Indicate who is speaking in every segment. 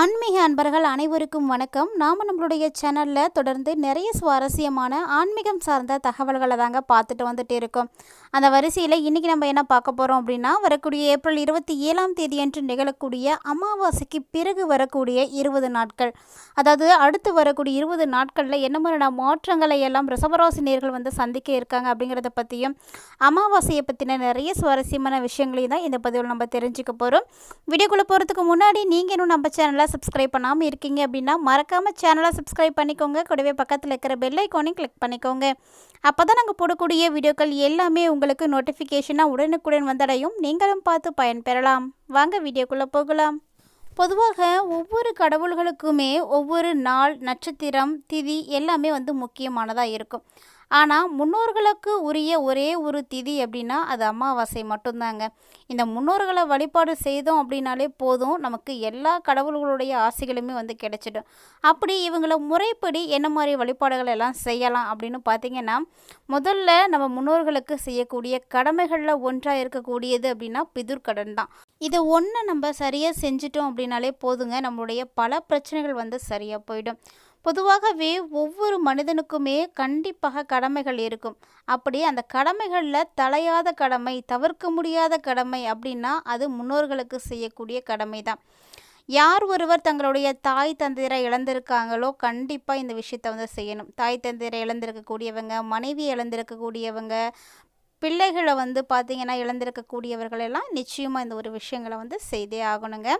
Speaker 1: ஆன்மீக அன்பர்கள் அனைவருக்கும் வணக்கம். நாம் நம்மளுடைய சேனலில் தொடர்ந்து நிறைய சுவாரஸ்யமான ஆன்மீகம் சார்ந்த தகவல்களை தாங்க பார்த்துட்டு வந்துட்டு இருக்கோம். அந்த வரிசையில் இன்றைக்கி நம்ம என்ன பார்க்க போகிறோம் அப்படின்னா வரக்கூடிய ஏப்ரல் இருபத்தி ஏழாம் தேதியன்று நிகழக்கூடிய அமாவாசைக்கு பிறகு வரக்கூடிய இருபது நாட்கள். அதாவது அடுத்து வரக்கூடிய இருபது நாட்களில் என்ன மாதிரியான மாற்றங்களை எல்லாம் ரிசவராசினியர்கள் வந்து சந்திக்க இருக்காங்க அப்படிங்கிறத பற்றியும் அமாவாசையை பற்றின நிறைய சுவாரஸ்யமான விஷயங்களையும் தான் இந்த பதிவில் நம்ம தெரிஞ்சுக்க போகிறோம் வீடியோக்குள்ளே போகிறதுக்கு முன்னாடி நீங்கள் இன்னும் நம்ம சேனலை சப்ஸ்கிரைப் பண்ணாமல் இருக்கீங்க அப்படின்னா மறக்காமல் சேனலை சப்ஸ்கிரைப் பண்ணிக்கோங்க. கூடவே பக்கத்தில் இருக்கிற பெல் ஐக்கானையும் கிளிக் பண்ணிக்கோங்க. அப்போ தான் நாங்கள் போடக்கூடிய வீடியோக்கள் எல்லாமே உங்களுக்கு நோட்டிஃபிகேஷனாக உடனுக்குடன் வந்தடையும். நீங்களும் பார்த்து பயன்பெறலாம். வாங்க வீடியோக்குள்ளே போகலாம். பொதுவாக ஒவ்வொரு கடவுள்களுக்குமே ஒவ்வொரு நாள் நட்சத்திரம் திதி எல்லாமே வந்து முக்கியமானதாக இருக்கும். ஆனால் முன்னோர்களுக்கு உரிய ஒரே ஒரு திதி அப்படின்னா அது அமாவாசை மட்டும்தாங்க. இந்த முன்னோர்களை வழிபாடு செய்தோம் அப்படின்னாலே போதும். நமக்கு எல்லா கடவுள்களுடைய ஆசைகளுமே வந்து கிடைச்சிடும். அப்படி இவங்கள முறைப்படி என்ன மாதிரி வழிபாடுகள் எல்லாம் செய்யலாம் அப்படின்னு பார்த்தீங்கன்னா முதல்ல நம்ம முன்னோர்களுக்கு செய்யக்கூடிய கடமைகளில் ஒன்றாக இருக்கக்கூடியது அப்படின்னா பிதுர்கடன் தான். இதை ஒன்று நம்ம சரியாக செஞ்சிட்டோம் அப்படின்னாலே போதுங்க. நம்மளுடைய பல பிரச்சனைகள் வந்து சரியாக போயிடும். பொதுவாகவே ஒவ்வொரு மனிதனுக்குமே கண்டிப்பாக கடமைகள் இருக்கும். அப்படி அந்த கடமைகளில் தலையாத கடமை தவிர்க்க முடியாத கடமை அப்படின்னா அது முன்னோர்களுக்கு செய்யக்கூடிய கடமை தான் யார் ஒருவர் தங்களுடைய தாய் தந்தையரை இழந்திருக்காங்களோ கண்டிப்பாக இந்த விஷயத்தை வந்து செய்யணும். தாய் தந்தையரை இழந்திருக்கக்கூடியவங்க மனைவி இழந்திருக்கக்கூடியவங்க பிள்ளைகளை வந்து பார்த்திங்கன்னா இழந்திருக்கக்கூடியவர்களெல்லாம் நிச்சயமாக இந்த ஒரு விஷயங்களை வந்து செய்தே ஆகணுங்க.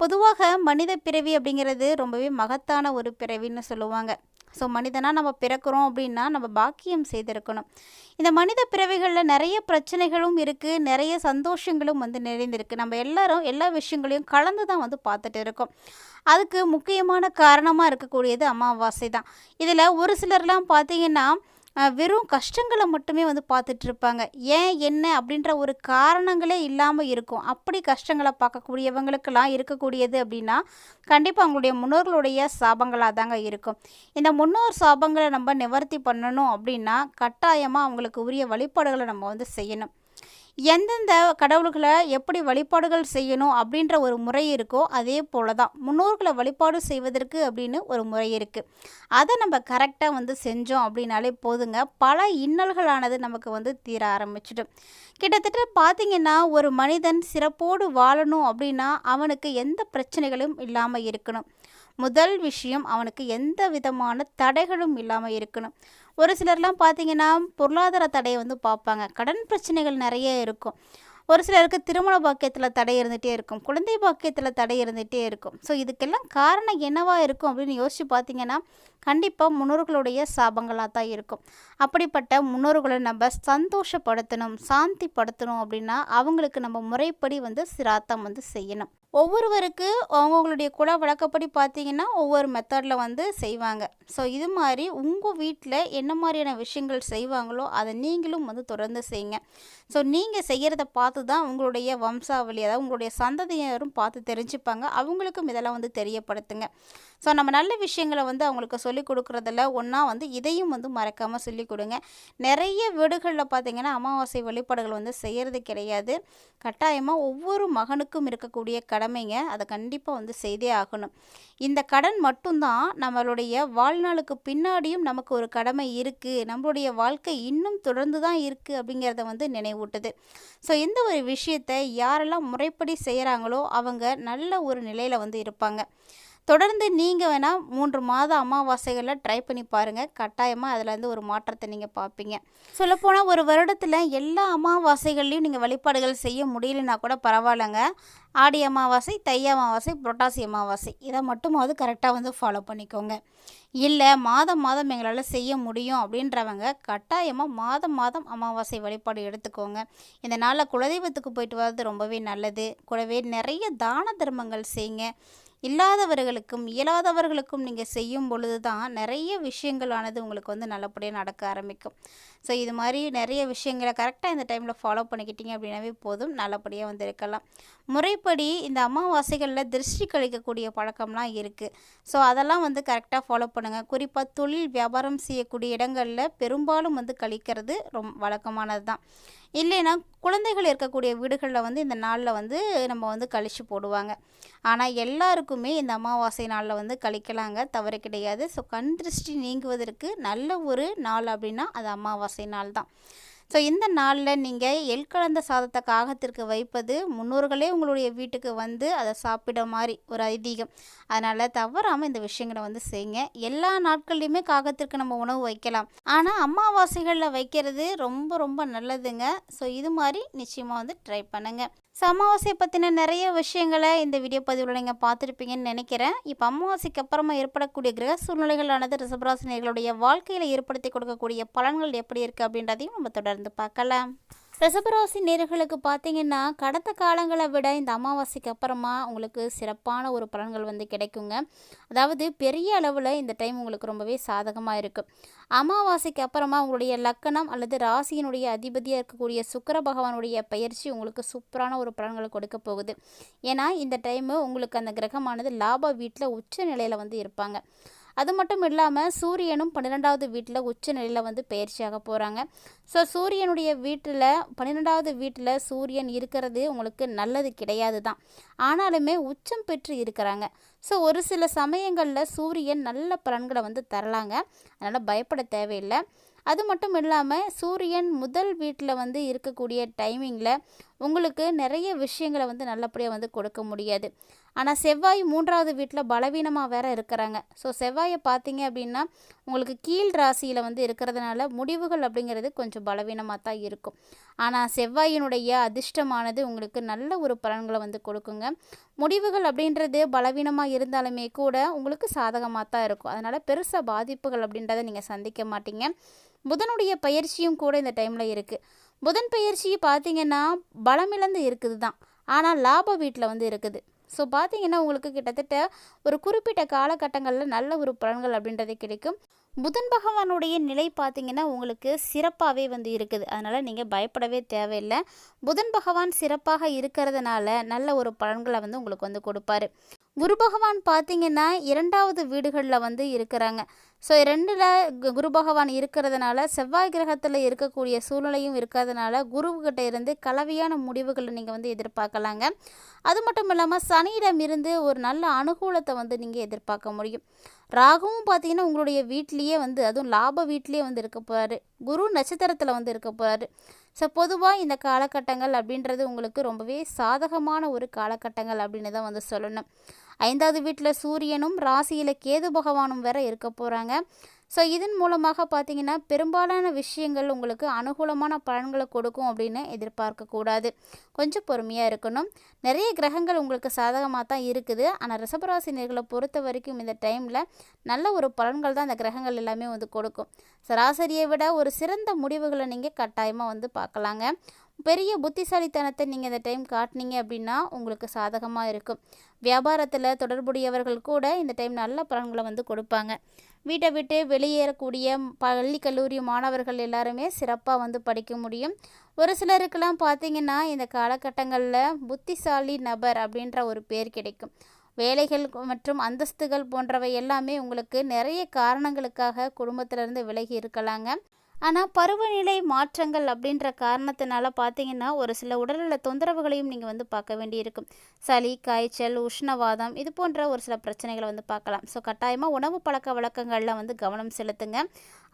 Speaker 1: பொதுவாக மனித பிறவி அப்படிங்கிறது ரொம்பவே மகத்தான ஒரு பிறவின்னு சொல்லுவாங்க. ஸோ மனிதனாக நம்ம பிறக்கிறோம் அப்படின்னா நம்ம பாக்கியம் செய்திருக்கணும். இந்த மனித பிறவிகளில் நிறைய பிரச்சனைகளும் இருக்குது நிறைய சந்தோஷங்களும் வந்து நிறைந்திருக்கு. நம்ம எல்லாரும் எல்லா விஷயங்களையும் கலந்து தான் வந்து பார்த்துட்டு இருக்கோம். அதுக்கு முக்கியமான காரணமாக இருக்கக்கூடியது அமாவாசை தான். இதில் ஒரு சிலர்லாம் பார்த்தீங்கன்னா வெறும் கஷ்டங்களை மட்டுமே வந்து பார்த்துட்ருப்பாங்க. ஏன் என்ன அப்படின்ற ஒரு காரணங்களே இல்லாமல் இருக்கும். அப்படி கஷ்டங்களை பார்க்கக்கூடியவங்களுக்கெல்லாம் இருக்கக்கூடியது அப்படின்னா கண்டிப்பாக அவங்களுடைய முன்னோர்களுடைய சாபங்களாக தாங்க இருக்கும். இந்த முன்னோர் சாபங்களை நம்ம நிவர்த்தி பண்ணணும் அப்படின்னா கட்டாயமாக அவங்களுக்கு உரிய வழிபாடுகளை நம்ம வந்து செய்யணும். எந்தெந்த கடவுள்களை எப்படி வழிபாடுகள் செய்யணும் அப்படின்ற ஒரு முறை இருக்கோ அதே போல தான் முன்னோர்களை வழிபாடு செய்வதற்கு அப்படின்னு ஒரு முறை இருக்குது அதை நம்ம கரெக்டாக வந்து செஞ்சோம் அப்படின்னாலே போதுங்க. பல இன்னல்களானது நமக்கு வந்து தீர ஆரம்பிச்சிடும். கிட்டத்தட்ட பார்த்திங்கன்னா ஒரு மனிதன் சிறப்போடு வாழணும் அப்படின்னா அவனுக்கு எந்த பிரச்சனைகளும் இல்லாமல் இருக்கணும். முதல் விஷயம் அவனுக்கு எந்த விதமான தடைகளும் இல்லாமல் இருக்கணும். ஒரு சிலர்லாம் பார்த்தீங்கன்னா பொருளாதார தடையை வந்து பார்ப்பாங்க. கடன் பிரச்சனைகள் நிறைய இருக்கும். ஒரு சிலருக்கு திருமண பாக்கியத்தில் தடை இருந்துகிட்டே இருக்கும். குழந்தை பாக்கியத்தில் தடை இருந்துகிட்டே இருக்கும். ஸோ இதுக்கெல்லாம் காரணம் என்னவாக இருக்கும் அப்படின்னு யோசித்து பார்த்தீங்கன்னா கண்டிப்பாக முன்னோர்களுடைய சாபங்களாக தான் இருக்கும். அப்படிப்பட்ட முன்னோர்களை நம்ம சந்தோஷப்படுத்தணும் சாந்தி படுத்தணும் அப்படின்னா அவங்களுக்கு நம்ம முறைப்படி வந்து சிராத்தம் வந்து செய்யணும். ஒவ்வொருவருக்கு அவங்கவுங்களுடைய குல வழக்கப்படி பார்த்தீங்கன்னா ஒவ்வொரு மெத்தடில் வந்து செய்வாங்க. ஸோ இது மாதிரி உங்கள் வீட்டில் என்ன மாதிரியான விஷயங்கள் செய்வாங்களோ அதை நீங்களும் வந்து தொடர்ந்து செய்யுங்க ஸோ நீங்கள் செய்கிறத பார்த்து தான் உங்களுடைய வம்சாவளி அதாவது உங்களுடைய சந்ததியரும் பார்த்து தெரிஞ்சுப்பாங்க. அவங்களுக்கும் இதெல்லாம் வந்து தெரியப்படுத்துங்க. ஸோ நம்ம நல்ல விஷயங்களை வந்து அவங்களுக்கு சொல்லிக் கொடுக்குறதில் ஒன்றா வந்து இதையும் வந்து மறக்காமல் சொல்லிக் கொடுங்க. நிறைய வீடுகளில் பார்த்திங்கன்னா அமாவாசை வழிபாடுகள் வந்து செய்கிறது கிடையாது. கட்டாயமாக ஒவ்வொரு மகனுக்கும் இருக்கக்கூடிய கடமைங்க. அதை கண்டிப்பாக வந்து செய்தே ஆகணும். இந்த கடன் மட்டும்தான் நம்மளுடைய வாழ்நாளுக்கு பின்னாடியும் நமக்கு ஒரு கடமை இருக்குது நம்மளுடைய வாழ்க்கை இன்னும் தொடர்ந்து தான் இருக்குது அப்படிங்கிறத வந்து நினைவூட்டுது. ஸோ இந்த ஒரு விஷயத்தை யாரெல்லாம் முறைப்படி செய்கிறாங்களோ அவங்க நல்ல ஒரு நிலையில் வந்து இருப்பாங்க. தொடர்ந்து நீங்கள் வேணால் மூன்று மாத அமாவாசைகளில் ட்ரை பண்ணி பாருங்கள் கட்டாயமாக அதிலேருந்து ஒரு மாற்றத்தை நீங்கள் பார்ப்பீங்க. சொல்லப்போனால் ஒரு வருடத்தில் எல்லா அமாவாசைகள்லையும் நீங்கள் வழிபாடுகள் செய்ய முடியலன்னா கூட பரவாயில்லைங்க. ஆடி அமாவாசை தை அமாவாசை புரட்டாசி அமாவாசை. இதை மட்டுமாவது கரெக்டாக வந்து ஃபாலோ பண்ணிக்கோங்க. இல்லை மாதம் மாதம் எங்களால் செய்ய முடியும் அப்படின்றவங்க கட்டாயமாக மாதம் மாதம் அமாவாசை வழிபாடு எடுத்துக்கோங்க. இந்த நாளில் குலதெய்வத்துக்கு போயிட்டு வர்றது ரொம்பவே நல்லது. கூடவே நிறைய தான தர்மங்கள் செய்யுங்க. இல்லாதவர்களுக்கும் இயலாதவர்களுக்கும் நீங்கள் செய்யும் பொழுது தான் நிறைய விஷயங்களானது உங்களுக்கு வந்து நல்லபடியாக நடக்க ஆரம்பிக்கும். ஸோ இது மாதிரி நிறைய விஷயங்களை கரெக்டாக இந்த டைமில் ஃபாலோ பண்ணிக்கிட்டீங்க அப்படின்னாவே போதும் நல்லபடியாக வந்து இருக்கலாம். முறைப்படி இந்த அமாவாசைகளில் திருஷ்டி கழிக்கக்கூடிய பழக்கம்லாம் இருக்குது ஸோ அதெல்லாம் வந்து கரெக்டாக ஃபாலோ பண்ணுங்கள் குறிப்பாக தொழில் வியாபாரம் செய்யக்கூடிய இடங்களில் பெரும்பாலும் வந்து கழிக்கிறது ரொம்ப வழக்கமானது தான். இல்லைன்னா குழந்தைகள் இருக்கக்கூடிய வீடுகளில் வந்து இந்த நாளில் வந்து நம்ம வந்து கழிச்சு போடுவாங்க. ஆனால் எல்லாருக்குமே இந்த அமாவாசை நாளில் வந்து கழிக்கலாங்க தவறு கிடையாது. ஸோ கண் திருஷ்டி நீங்குவதற்கு நல்ல ஒரு நாள் அப்படின்னா அது அமாவாசை நாள் தான். ஸோ இந்த நாளில் நீங்கள் எள் கலந்த சாதத்தை காகத்திற்கு வைப்பது முன்னோர்களே உங்களுடைய வீட்டுக்கு வந்து அதை சாப்பிட மாதிரி ஒரு ஐதீகம். அதனால் தவறாமல் இந்த விஷயங்களை வந்து செய்யுங்க எல்லா நாட்கள்லையுமே காகத்திற்கு நம்ம உணவு வைக்கலாம். ஆனால் அமாவாசைகளில் வைக்கிறது ரொம்ப ரொம்ப நல்லதுங்க. ஸோ இது மாதிரி நிச்சயமாக வந்து ட்ரை பண்ணுங்கள் அமாவாசையை பற்றின நிறைய விஷயங்களை இந்த வீடியோ பதிவில் நீங்கள் பார்த்துருப்பீங்கன்னு நினைக்கிறேன். இப்போ அமாவாசைக்கு அப்புறமா ஏற்படக்கூடிய கிரக சூழ்நிலைகளானது ரிசபராசினியர்களுடைய வாழ்க்கையில் ஏற்படுத்தி கொடுக்கக்கூடிய பலன்கள் எப்படி இருக்குது அப்படின்றதையும் நம்ம தொடர்ந்து பார்க்கலாம். ரிசபராசி நேர்களுக்கு பார்த்தீங்கன்னா கடந்த காலங்களை விட இந்த அமாவாசைக்கு அப்புறமா உங்களுக்கு சிறப்பான ஒரு பலன்கள் வந்து கிடைக்குங்க. அதாவது பெரிய அளவில் இந்த டைம் உங்களுக்கு ரொம்பவே சாதகமாக இருக்குது அமாவாசைக்கு அப்புறமா உங்களுடைய லக்கணம் அல்லது ராசியினுடைய அதிபதியாக இருக்கக்கூடிய சுக்கர பகவானுடைய பயிற்சி உங்களுக்கு சூப்பரான ஒரு பலன்களை கொடுக்க போகுது. ஏன்னா இந்த டைமு உங்களுக்கு அந்த கிரகமானது லாப வீட்டில் உச்ச நிலையில் வந்து இருப்பாங்க. அது மட்டும் இல்லாமல் சூரியனும் பன்னிரெண்டாவது வீட்டில் உச்ச நிலையில் வந்து பயிற்சியாக போகிறாங்க ஸோ சூரியனுடைய வீட்டில் பன்னிரெண்டாவது வீட்டில் சூரியன் இருக்கிறது உங்களுக்கு நல்லது கிடையாது தான் ஆனாலுமே உச்சம் பெற்று இருக்கிறாங்க. ஸோ ஒரு சில சமயங்களில் சூரியன் நல்ல பலன்களை வந்து தரலாங்க. அதனால் பயப்பட தேவையில்லை. அது மட்டும் இல்லாமல் சூரியன் முதல் வீட்டில் வந்து இருக்கக்கூடிய டைமிங்கில் உங்களுக்கு நிறைய விஷயங்களை வந்து நல்லபடியாக வந்து கொடுக்க முடியாது. ஆனால் செவ்வாய் மூன்றாவது வீட்டில் பலவீனமாக வேற இருக்கிறாங்க. ஸோ செவ்வாயை பார்த்தீங்க அப்படின்னா உங்களுக்கு கீழ் ராசியில் வந்து இருக்கிறதுனால முடிவுகள் அப்படிங்கிறது கொஞ்சம் பலவீனமாக தான் இருக்கும். ஆனால் செவ்வாயினுடைய அதிர்ஷ்டமானது உங்களுக்கு நல்ல ஒரு பலன்களை வந்து கொடுக்குங்க. முடிவுகள் அப்படின்றது பலவீனமாக இருந்தாலுமே கூட உங்களுக்கு சாதகமாக தான் இருக்கும். அதனால் பெருசாக பாதிப்புகள் அப்படின்றத நீங்கள் சந்திக்க மாட்டீங்க. புதனுடைய பயிற்சியும் கூட இந்த டைமில் இருக்குது புதன் பயிற்சி பார்த்தீங்கன்னா பலமிழந்து இருக்குது தான் ஆனால் லாப வீட்டில் வந்து இருக்குது. ஸோ பார்த்தீங்கன்னா உங்களுக்கு கிட்டத்தட்ட ஒரு குறிப்பிட்ட காலகட்டங்களில் நல்ல ஒரு பலன்கள் அப்படின்றது கிடைக்கும். புதன் பகவானுடைய நிலை பார்த்தீங்கன்னா உங்களுக்கு சிறப்பாகவே வந்து இருக்குது. அதனால் நீங்கள் பயப்படவே தேவையில்லை. புதன் பகவான் சிறப்பாக இருக்கிறதுனால நல்ல ஒரு பலன்களை வந்து உங்களுக்கு வந்து கொடுப்பாரு. குரு பகவான் பார்த்தீங்கன்னா இரண்டாவது வீடுகளில் வந்து இருக்கிறாங்க. ஸோ ரெண்டில் குரு பகவான் இருக்கிறதுனால செவ்வாய் கிரகத்தில் இருக்கக்கூடிய சூழ்நிலையும் இருக்கிறதுனால குருவுக்கிட்ட இருந்து கலவையான முடிவுகளை நீங்கள் வந்து எதிர்பார்க்கலாங்க. அது மட்டும் இல்லாமல் சனியிடம் இருந்து ஒரு நல்ல அனுகூலத்தை வந்து நீங்கள் எதிர்பார்க்க முடியும். ராகுவும் பார்த்தீங்கன்னா உங்களுடைய வீட்லேயே வந்து அதுவும் லாப வீட்லேயே வந்து இருக்க போகிறாரு குரு நட்சத்திரத்தில் வந்து இருக்க போகிறாரு ஸோ பொதுவாக இந்த காலகட்டங்கள் அப்படின்றது உங்களுக்கு ரொம்பவே சாதகமான ஒரு காலகட்டங்கள் அப்படின்னு தான் வந்து சொல்லணும். ஐந்தாவது வீட்டில் சூரியனும் ராசியில் கேது பகவானும் வேற இருக்க போகிறாங்க ஸோ இதன் மூலமாக பார்த்தீங்கன்னா பெரும்பாலான விஷயங்கள் உங்களுக்கு அனுகூலமான பலன்களை கொடுக்கும் அப்படின்னு எதிர்பார்க்கக்கூடாது. கொஞ்சம் பொறுமையாக இருக்கணும். நிறைய கிரகங்கள் உங்களுக்கு சாதகமாக தான் இருக்குது. ஆனால் ரிசபராசினியர்களை பொறுத்த வரைக்கும் இந்த டைமில் நல்ல ஒரு பலன்கள் தான் அந்த கிரகங்கள் எல்லாமே வந்து கொடுக்கும். சராசரியை விட ஒரு சிறந்த முடிவுகளை நீங்கள் கட்டாயமாக வந்து பார்க்கலாங்க. பெரிய புத்திசாலித்தனத்தை நீங்கள் இந்த டைம் காட்டினீங்க அப்படின்னா உங்களுக்கு சாதகமாக இருக்கும். வியாபாரத்தில் தொடர்புடையவர்கள் கூட இந்த டைம் நல்ல பலன்களை வந்து கொடுப்பாங்க. வீட்டை விட்டு வெளியேறக்கூடிய பள்ளி கல்லூரி மாணவர்கள் எல்லாருமே சிறப்பாக வந்து படிக்க முடியும். ஒரு சிலருக்கெல்லாம் பார்த்தீங்கன்னா இந்த காலகட்டங்களில் புத்திசாலி நபர் அப்படின்ற ஒரு பேர் கிடைக்கும். வேலைகள் மற்றும் அந்தஸ்துகள் போன்றவை எல்லாமே உங்களுக்கு நிறைய காரணங்களுக்காக குடும்பத்திலேருந்து விலகி இருக்கலாங்க. ஆனால் பருவநிலை மாற்றங்கள் அப்படின்ற காரணத்தினால பார்த்தீங்கன்னா ஒரு சில உடல்நல தொந்தரவுகளையும் நீங்கள் வந்து பார்க்க வேண்டியிருக்கும். சளி காய்ச்சல் உஷ்ணவாதம் இது போன்ற ஒரு சில பிரச்சனைகளை வந்து பார்க்கலாம். ஸோ கட்டாயமாக உணவு பழக்க வழக்கங்களில் வந்து கவனம் செலுத்துங்க.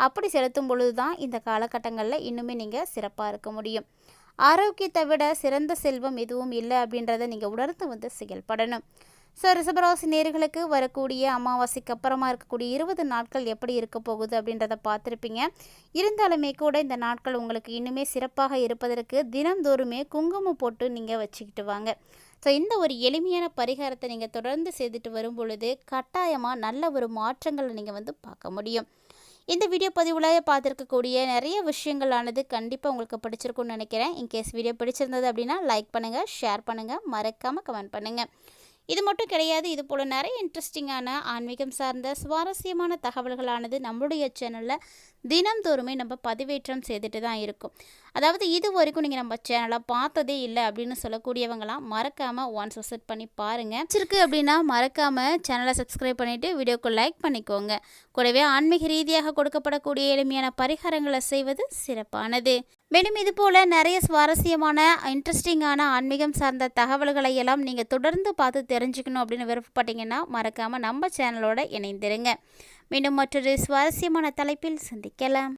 Speaker 1: அப்படி செலுத்தும் பொழுது தான் இந்த காலகட்டங்களில் இன்னுமே நீங்கள் சிறப்பாக இருக்க முடியும். ஆரோக்கியத்தை விட சிறந்த செல்வம் எதுவும் இல்லை அப்படின்றத நீங்கள் உணர்ந்து வந்து செயல்படணும். ஸோ ரிஷபராசி நேர்களுக்கு வரக்கூடிய அமாவாசைக்கு அப்புறமா இருக்கக்கூடிய இருபது நாட்கள் எப்படி இருக்க போகுது அப்படின்றத பார்த்துருப்பீங்க. இருந்தாலுமே கூட இந்த நாட்கள் உங்களுக்கு இன்னுமே சிறப்பாக இருப்பதற்கு தினந்தோறுமே குங்குமம் போட்டு நீங்கள் வச்சுக்கிட்டு வாங்க. ஸோ இந்த ஒரு எளிமையான பரிகாரத்தை நீங்கள் தொடர்ந்து செய்துட்டு வரும் பொழுது கட்டாயமாக நல்ல ஒரு மாற்றங்களை நீங்கள் வந்து பார்க்க முடியும். இந்த வீடியோ பதிவில் பார்த்துருக்கக்கூடிய நிறைய விஷயங்களானது கண்டிப்பாக உங்களுக்கு பிடிச்சிருக்கும்னு நினைக்கிறேன். இன்கேஸ் வீடியோ பிடிச்சிருந்தது அப்படின்னா லைக் பண்ணுங்கள் ஷேர் பண்ணுங்கள் மறக்காமல் கமெண்ட் பண்ணுங்கள் இது மட்டும் கிடையாது இது போல் நிறைய இன்ட்ரெஸ்டிங்கான ஆன்மீகம் சார்ந்த சுவாரஸ்யமான தகவல்களானது நம்மளுடைய சேனலில் தினந்தோறுமே நம்ம பதிவேற்றம் செய்துட்டு தான் இருக்கும். அதாவது இது வரைக்கும் நீங்கள் நம்ம சேனலை பார்த்ததே இல்லை அப்படின்னு சொல்லக்கூடியவங்களாம் மறக்காமல் ஒன்ஸ் விசிட் பண்ணி பாருங்கள் பிடிச்சிருக்கு அப்படின்னா மறக்காமல் சேனலை சப்ஸ்கிரைப் பண்ணிவிட்டு வீடியோக்கு லைக் பண்ணிக்கோங்க. கூடவே ஆன்மீக ரீதியாக கொடுக்கப்படக்கூடிய எளிமையான பரிகாரங்களை செய்வது சிறப்பானது. மேலும் இது போல் நிறைய சுவாரஸ்யமான இன்ட்ரெஸ்டிங்கான ஆன்மீகம் சார்ந்த தகவல்களை எல்லாம் நீங்கள் தொடர்ந்து பார்த்து தெரிஞ்சுக்கணும் அப்படின்னு விருப்பப்பட்டீங்கன்னா மறக்காமல் நம்ம சேனலோட இணைந்திருங்க. மீண்டும் மற்றொரு சுவாரஸ்யமான தலைப்பில் சந்திக்கலாம்.